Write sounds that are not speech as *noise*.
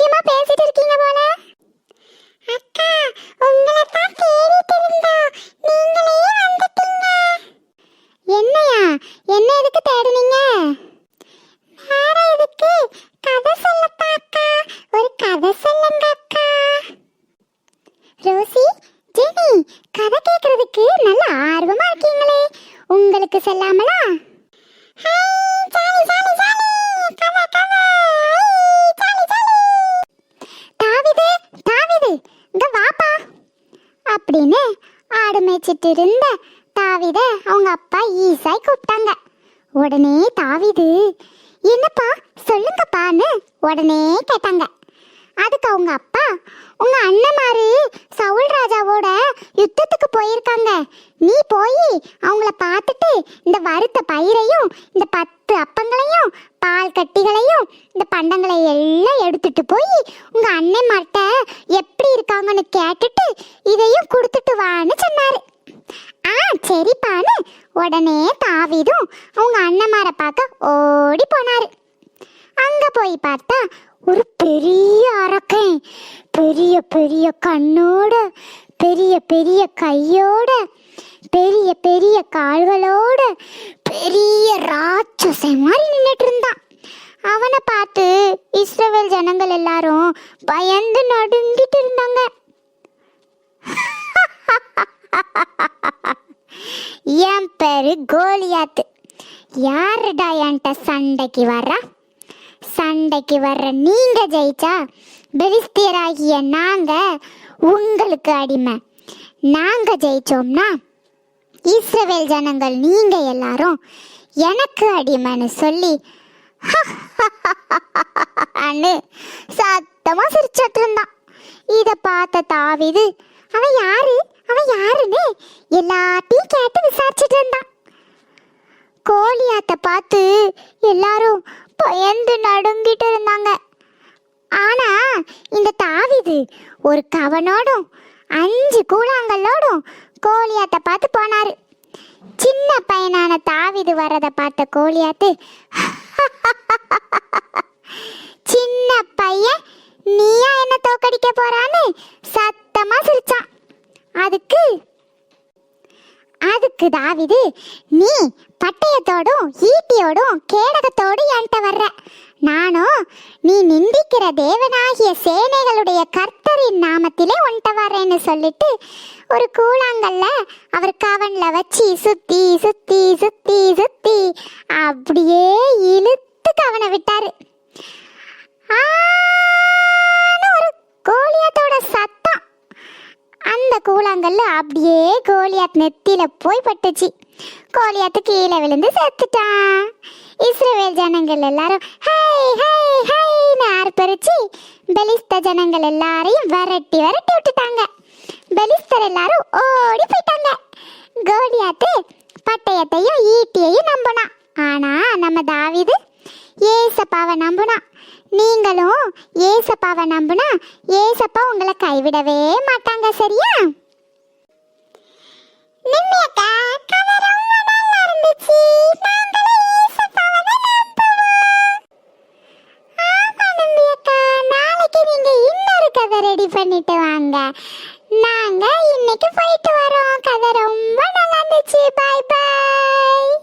முக்கியமா பேசிட்டு இருக்கீங்க போல? அக்கா உங்களை தான் தேடிட்டு இருந்தோம். நீங்களே வந்துட்டீங்க. என்னையா? என்ன எதுக்கு தேடுனீங்க? வேற எதுக்கு? கதை சொல்லப்பா அக்கா. ஒரு கதை நல்ல ஆர்வமா இருக்கீங்களே. உங்களுக்கு சொல்லாமலா? ஆடு மேய்ச்சிட்டு இருந்த தாவித அவங்க அப்பா ஈசாய் கூப்பிட்டாங்க. உடனே தாவிது என்னப்பா சொல்லுங்கப்பான்னு உடனே கேட்டாங்க. அதுக்கு அவங்க அப்பா உங்க மாதிரி சவுல் ராஜாவோட யுத்தத்துக்கு போயிருக்காங்க. நீ போய் அவங்கள பார்த்துட்டு இந்த வறுத்த பயிரையும் இந்த பத்து அப்பங்களையும் பால் கட்டிகளையும் இந்த பண்டங்களை எல்லாம் எடுத்துட்டு போய் உங்க அண்ணன்மார்ட்ட எப்படி இருக்காங்கன்னு கேட்டுட்டு இதையும் கொடுத்துட்டு வான்னு சொன்னாரு. ஆ சரிப்பான்னு உடனே தாவிதும் அவங்க அண்ணமாரை பார்க்க ஓடி போனாரு. அங்க போய் பார்த்தா ஒரு பெரிய அரக்கன் பெரிய பெரிய கண்ணோட பெரிய பெரிய கையோட பெரிய பெரிய கால்களோட பெரிய ராட்சசை மாதிரி நின்றுட்டு இருந்தான். இஸ்ரவேல் ஜனங்கள் எல்லாரும் பயந்து நடுங்கிட்டு இருந்தாங்க. *laughs* என் பேரு கோலியாத்து. யாருடா என்கிட்ட சண்டைக்கு வர்றா? சண்டைக்கு வர்ற நீங்க ஜெயிச்சா பெலிஸ்தியராகிய நாங்க உங்களுக்கு அடிமை. நாங்க ஜெயிச்சோம்னா இஸ்ரவேல் ஜனங்கள் நீங்க எல்லாரும் எனக்கு அடிமைன்னு சொல்லி அண்ணு சத்தமா சிரிச்சிட்டு இருந்தான் இத பார்த்த தாவிது அவன் யாரு? அவன் யாருன்னு எல்லாத்தையும் கேட்டு விசாரிச்சுட்டு இருந்தான் கோழியாத்த பார்த்து எல்லாரும் பயந்து நடுங்கிட்டு இருந்தாங்க. ஆனா இந்த தாவிது ஒரு கவனோடும் அஞ்சு கூழாங்கல்லோடும் கோழியாத்த பார்த்து போனாரு. சின்ன பையனான தாவிது வர்றதை பார்த்த கோழியாத்து சின்ன பையன் நீயா என்ன தோக்கடிக்க போறான்னு சத்தமா சிரிச்சான். அதுக்கு அதுக்கு தாவிது நீ பட்டயத்தோடும் ஈட்டியோடும் கேடகத்தோடும் என்கிட்ட வர்ற. நானும் நீ நிந்திக்கிற தேவனாகிய சேனைகளுடைய கர்த்தரின் நாமத்திலே ஒன்ட்ட வர்றேன்னு சொல்லிட்டு ஒரு கூழாங்கல்ல அவர் கவன்ல வச்சு சுத்தி சுத்தி சுத்தி சுத்தி அப்படியே இழுத்து கவனை விட்டாரு. ஒரு கோலியாத்தோட சத்தம். அந்த கூழாங்கல்ல அப்படியே கோலியாத் நெத்தியில போய் பட்டுச்சு. கோலியாத்து கீழே விழுந்து செத்துட்டான். இஸ்ரேல் ஜனங்கள் எல்லாரும் ஹை ஹை ஹைன்னு ஆர்ப்பரிச்சு பெலிஸ்த ஜனங்கள் எல்லாரையும் விரட்டி விரட்டி விட்டுட்டாங்க. பெலிஸ்தர் எல்லாரும் ஓடி போயிட்டாங்க. கோலியாத்து பட்டயத்தையும் ஈட்டியையும் நம்பினான். ஆனா நம்ம தாவிது ஏசப்பாவை நம்புனா. நீங்களும் ஏசப்பாவை நம்புனா ஏசப்பா உங்களை கைவிடவே மாட்டாங்க சரியா? ரொம்ப நல்லா இருந்துச்சு. இன்னொரு ரெடி பண்ணிட்டு வாங்க. நாங்க இன்னைக்கு போயிட்டு வரோம். கதை ரொம்ப நல்லா இருந்துச்சு. பாய் பாய்